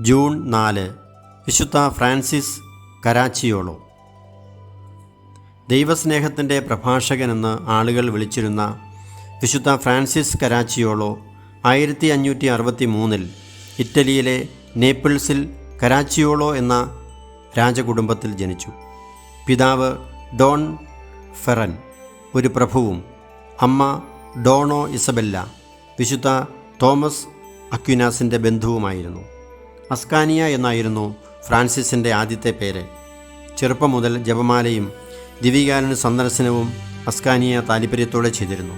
June നാല് വിശുദ്ധ Francis കരാച്ചിയോളോ. ദൈവസ്നേഹത്തിന്റെ പ്രഭാഷകനെന്ന് ആളുകൾ വിളിച്ചിരുന്ന വിശുദ്ധ ഫ്രാൻസിസ് കരാച്ചിയോളോ ആയിരത്തി അഞ്ഞൂറ്റി അറുപത്തി മൂന്നിൽ ഇറ്റലിയിലെ നേപ്പിൾസിൽ കരാച്ചിയോളോ എന്ന രാജകുടുംബത്തിൽ ജനിച്ചു. പിതാവ് ഡോൺ ഫെറൻ ഒരു പ്രഭുവും അമ്മ ഡോണോ ഇസബെല്ല വിശുദ്ധ തോമസ് അക്യുനാസിന്റെ ബന്ധുവുമായിരുന്നു. അസ്കാനിയ എന്നായിരുന്നു ഫ്രാൻസിസിന്റെ ആദ്യത്തെ പേര്. ചെറുപ്പം മുതൽ ജപമാലയും ദിവികാരന് സന്ദർശനവും അസ്കാനിയ താല്പര്യത്തോടെ ചെയ്തിരുന്നു.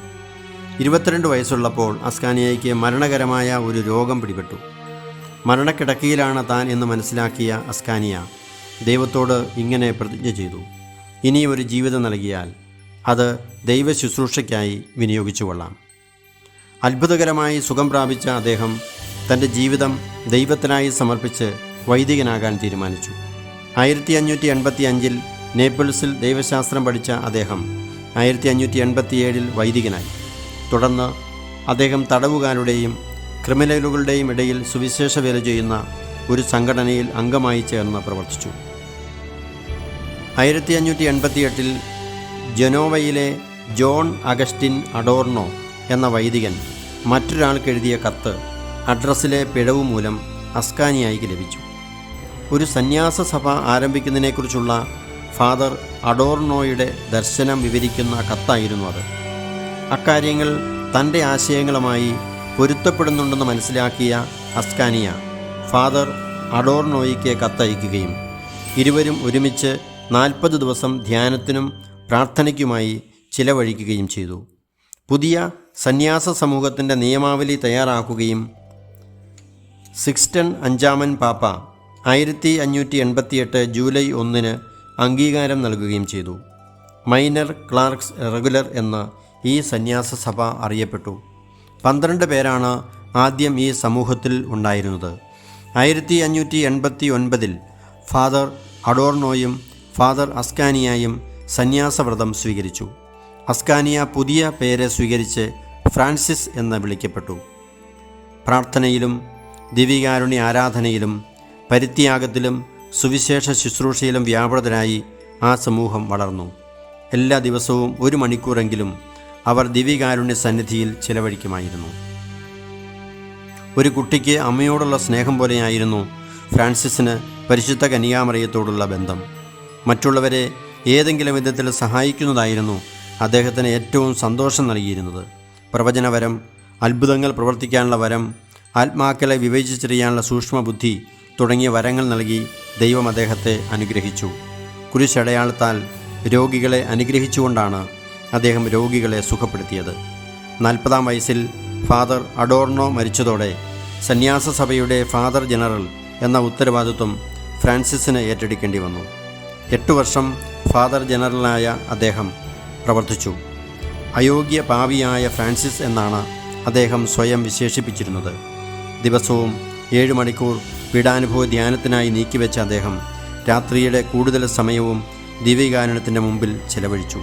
ഇരുപത്തിരണ്ട് വയസ്സുള്ളപ്പോൾ അസ്കാനിയയ്ക്ക് മരണകരമായ ഒരു രോഗം പിടിപെട്ടു. മരണക്കിടക്കയിലാണ് താൻ എന്ന് മനസ്സിലാക്കിയ അസ്കാനിയ ദൈവത്തോട് ഇങ്ങനെ പ്രതിജ്ഞ ചെയ്തു. ഇനി ഒരു ജീവിതം നൽകിയാൽ അത് ദൈവ ശുശ്രൂഷയ്ക്കായി വിനിയോഗിച്ചു കൊള്ളാം അത്ഭുതകരമായി സുഖം പ്രാപിച്ച അദ്ദേഹം തന്റെ ജീവിതം ദൈവത്തിനായി സമർപ്പിച്ച് വൈദികനാകാൻ തീരുമാനിച്ചു. ആയിരത്തി അഞ്ഞൂറ്റി എൺപത്തി അഞ്ചിൽ നേപ്പിൾസിൽ ദൈവശാസ്ത്രം പഠിച്ച അദ്ദേഹം ആയിരത്തി അഞ്ഞൂറ്റി എൺപത്തിയേഴിൽ വൈദികനായി. തുടർന്ന് അദ്ദേഹം തടവുകാരുടെയും ക്രിമിനലുകളുടെയും ഇടയിൽ സുവിശേഷ വേല ചെയ്യുന്ന ഒരു സംഘടനയിൽ അംഗമായി ചേർന്ന് പ്രവർത്തിച്ചു. ആയിരത്തി അഞ്ഞൂറ്റി എൺപത്തിയെട്ടിൽ ജനോവയിലെ ജോൺ അഗസ്റ്റിൻ അഡോർണോ എന്ന വൈദികൻ മറ്റൊരാൾക്കെഴുതിയ കത്ത് അഡ്രസ്സിലെ പിഴവ് മൂലം അസ്കാനിയായിക്ക് ലഭിച്ചു. ഒരു സന്യാസ സഭ ആരംഭിക്കുന്നതിനെക്കുറിച്ചുള്ള ഫാദർ അഡോർണോയുടെ ദർശനം വിവരിക്കുന്ന കത്തായിരുന്നു അത്. അക്കാര്യങ്ങൾ തന്റെ ആശയങ്ങളുമായി പൊരുത്തപ്പെടുന്നുണ്ടെന്ന് മനസ്സിലാക്കിയ അസ്കാനിയ ഫാദർ അഡോർണോയ്ക്ക് കത്തയക്കുകയും ഇരുവരും ഒരുമിച്ച് നാൽപ്പത് ദിവസം ധ്യാനത്തിനും പ്രാർത്ഥനയ്ക്കുമായി ചിലവഴിക്കുകയും ചെയ്തു. പുതിയ സന്യാസ സമൂഹത്തിന്റെ നിയമാവലി തയ്യാറാക്കുകയും സിക്സ്റ്റൺ അഞ്ചാമൻ പാപ്പ ആയിരത്തി അഞ്ഞൂറ്റി എൺപത്തിയെട്ട് ജൂലൈ ഒന്നിന് അംഗീകാരം നൽകുകയും ചെയ്തു. മൈനർ ക്ലാർക്സ് റെഗുലർ എന്ന് ഈ സന്യാസ സഭ അറിയപ്പെട്ടു. പന്ത്രണ്ട് പേരാണ് ആദ്യം ഈ സമൂഹത്തിൽ ഉണ്ടായിരുന്നത്. ആയിരത്തി അഞ്ഞൂറ്റി എൺപത്തി ഒൻപതിൽ ഫാദർ അഡോർണോയും ഫാദർ അസ്കാനിയായും സന്യാസവ്രതം സ്വീകരിച്ചു. അസ്കാനിയ പുതിയ പേര് സ്വീകരിച്ച് ഫ്രാൻസിസ് എന്ന് വിളിക്കപ്പെട്ടു. പ്രാർത്ഥനയിലും ദിവികാരുണ്യ ആരാധനയിലും പരിത്യാഗത്തിലും സുവിശേഷ ശുശ്രൂഷയിലും വ്യാപൃതരായി ആ സമൂഹം വളർന്നു. എല്ലാ ദിവസവും ഒരു മണിക്കൂറെങ്കിലും അവർ ദിവികാരുണ്യ സന്നിധിയിൽ ചിലവഴിക്കുമായിരുന്നു. ഒരു കുട്ടിക്ക് അമ്മയോടുള്ള സ്നേഹം പോലെയായിരുന്നു ഫ്രാൻസിസിന് പരിശുദ്ധ കന്യാമറിയത്തോടുള്ള ബന്ധം. മറ്റുള്ളവരെ ഏതെങ്കിലും വിധത്തിൽ സഹായിക്കുന്നതായിരുന്നു അദ്ദേഹത്തിന് ഏറ്റവും സന്തോഷം നൽകിയിരുന്നത്. പ്രവചനവരം അത്ഭുതങ്ങൾ പ്രവർത്തിക്കാനുള്ള വരം ആത്മാക്കളെ വിവേചിച്ചറിയാനുള്ള സൂക്ഷ്മബുദ്ധി തുടങ്ങിയ വരങ്ങൾ നൽകി ദൈവം അദ്ദേഹത്തെ അനുഗ്രഹിച്ചു. കുരിശടയാളത്താൽ രോഗികളെ അനുഗ്രഹിച്ചുകൊണ്ടാണ് അദ്ദേഹം രോഗികളെ സുഖപ്പെടുത്തിയത്. നാൽപ്പതാം വയസ്സിൽ ഫാദർ അഡോർണോ മരിച്ചതോടെ സന്യാസ സഭയുടെ ഫാദർ ജനറൽ എന്ന ഉത്തരവാദിത്വം ഫ്രാൻസിസിന് ഏറ്റെടുക്കേണ്ടി വന്നു. എട്ടു വർഷം ഫാദർ ജനറലായ അദ്ദേഹം പ്രവർത്തിച്ചു. അയോഗ്യ പാവിയായ ഫ്രാൻസിസ് എന്നാണ് അദ്ദേഹം സ്വയം വിശേഷിപ്പിച്ചിരുന്നത്. ദിവസവും ഏഴ് മണിക്കൂർ പീഡാനുഭവ ധ്യാനത്തിനായി നീക്കിവെച്ച അദ്ദേഹം രാത്രിയുടെ കൂടുതൽ സമയവും ദിവ്യകാരണത്തിന്റെ മുമ്പിൽ ചെലവഴിച്ചു.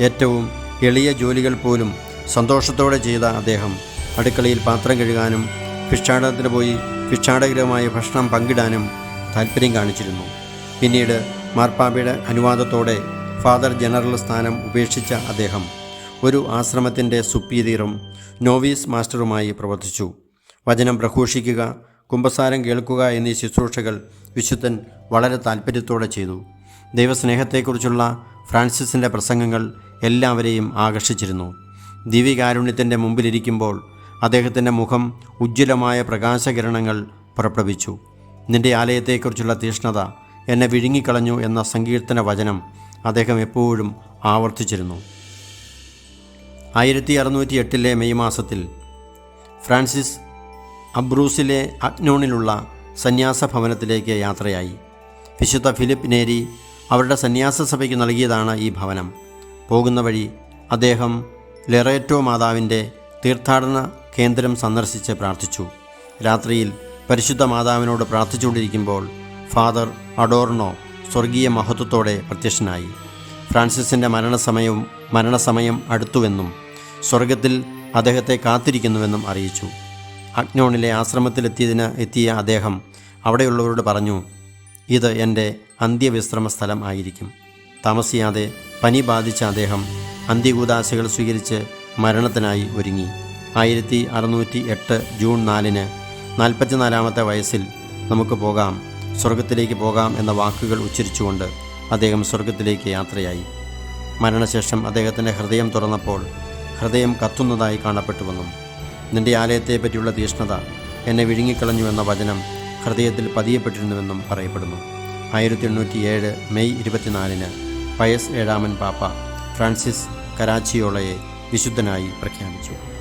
ഏറ്റവും എളിയ ജോലികൾ പോലും സന്തോഷത്തോടെ ചെയ്ത അദ്ദേഹം അടുക്കളയിൽ പാത്രം കഴുകാനും ഭിക്ഷാടനത്തിന് പോയി ഭിക്ഷാടകരുമായി ഭക്ഷണം പങ്കിടാനും താല്പര്യം കാണിച്ചിരുന്നു. പിന്നീട് മാർപ്പാപ്പയുടെ അനുവാദത്തോടെ ഫാദർ ജനറൽ സ്ഥാനം ഉപേക്ഷിച്ച അദ്ദേഹം ഒരു ആശ്രമത്തിന്റെ സുപ്പീരിയറും നോവീസ് മാസ്റ്ററുമായി പ്രവർത്തിച്ചു. വചനം പ്രഘോഷിക്കുക കുമ്പസാരം കേൾക്കുക എന്നീ ശുശ്രൂഷകൾ വിശുദ്ധൻ വളരെ താല്പര്യത്തോടെ ചെയ്തു. ദൈവസ്നേഹത്തെക്കുറിച്ചുള്ള ഫ്രാൻസിസിന്റെ പ്രസംഗങ്ങൾ എല്ലാവരെയും ആകർഷിച്ചിരുന്നു. ദിവ്യകാരുണ്യത്തിന്റെ മുമ്പിലിരിക്കുമ്പോൾ അദ്ദേഹത്തിന്റെ മുഖം ഉജ്ജ്വലമായ പ്രകാശകിരണങ്ങൾ പുറപ്പെടുവിച്ചു നിന്റെ ആലയത്തെക്കുറിച്ചുള്ള തീഷ്ണത എന്നെ വിഴുങ്ങിക്കളഞ്ഞു എന്ന സങ്കീർത്തന വചനം അദ്ദേഹം എപ്പോഴും ആവർത്തിച്ചിരുന്നു. ആയിരത്തി അറുന്നൂറ്റി എട്ടിലെ മെയ് മാസത്തിൽ ഫ്രാൻസിസ് അബ്രൂസിലെ അഗ്നോണിലുള്ള സന്യാസ ഭവനത്തിലേക്ക് യാത്രയായി. വിശുദ്ധ ഫിലിപ്പ് നേരി അവരുടെ സന്യാസ സഭയ്ക്ക് നൽകിയതാണ് ഈ ഭവനം. പോകുന്ന വഴി അദ്ദേഹം ലെറേറ്റോ മാതാവിന്റെ തീർത്ഥാടന കേന്ദ്രം സന്ദർശിച്ച് പ്രാർത്ഥിച്ചു. രാത്രിയിൽ പരിശുദ്ധ മാതാവിനോട് പ്രാർത്ഥിച്ചുകൊണ്ടിരിക്കുമ്പോൾ ഫാദർ അഡോർണോ സ്വർഗീയ മഹത്വത്തോടെ പ്രത്യക്ഷനായി. ഫ്രാൻസിസിന്റെ മരണസമയവും മരണസമയം അടുത്തുവെന്നും സ്വർഗത്തിൽ അദ്ദേഹത്തെ കാത്തിരിക്കുന്നുവെന്നും അറിയിച്ചു. അഗ്നോണിലെ ആശ്രമത്തിലെത്തിയതിന് എത്തിയ അദ്ദേഹം അവിടെയുള്ളവരോട് പറഞ്ഞു ഇത് എന്റെ അന്ത്യവിശ്രമ സ്ഥലം ആയിരിക്കും. താമസിയാതെ പനി ബാധിച്ച അദ്ദേഹം അന്ത്യകൂദാശകൾ സ്വീകരിച്ച് മരണത്തിനായി ഒരുങ്ങി. ആയിരത്തി അറുന്നൂറ്റി എട്ട് ജൂൺ നാലിന് നാൽപ്പത്തിനാലാമത്തെ വയസ്സിൽ നമുക്ക് പോകാം സ്വർഗത്തിലേക്ക് പോകാം എന്ന വാക്കുകൾ ഉച്ചരിച്ചുകൊണ്ട് അദ്ദേഹം സ്വർഗത്തിലേക്ക് യാത്രയായി. മരണശേഷം അദ്ദേഹത്തിന്റെ ഹൃദയം തുറന്നപ്പോൾ ഹൃദയം കത്തുന്നതായി കാണപ്പെട്ടുവെന്നും നിന്റെ ആലയത്തെ പറ്റിയുള്ള തീഷ്ണത എന്നെ വിഴുങ്ങിക്കളഞ്ഞുവെന്ന വചനം ഹൃദയത്തിൽ പതിയപ്പെട്ടിരുന്നുവെന്നും പറയപ്പെടുന്നു. ആയിരത്തി എണ്ണൂറ്റി ഏഴ് മെയ് ഇരുപത്തിനാലിന് പയസ് ഏഴാമൻ പാപ്പ ഫ്രാൻസിസ് കരാച്ചിയോളയെ വിശുദ്ധനായി പ്രഖ്യാപിച്ചു.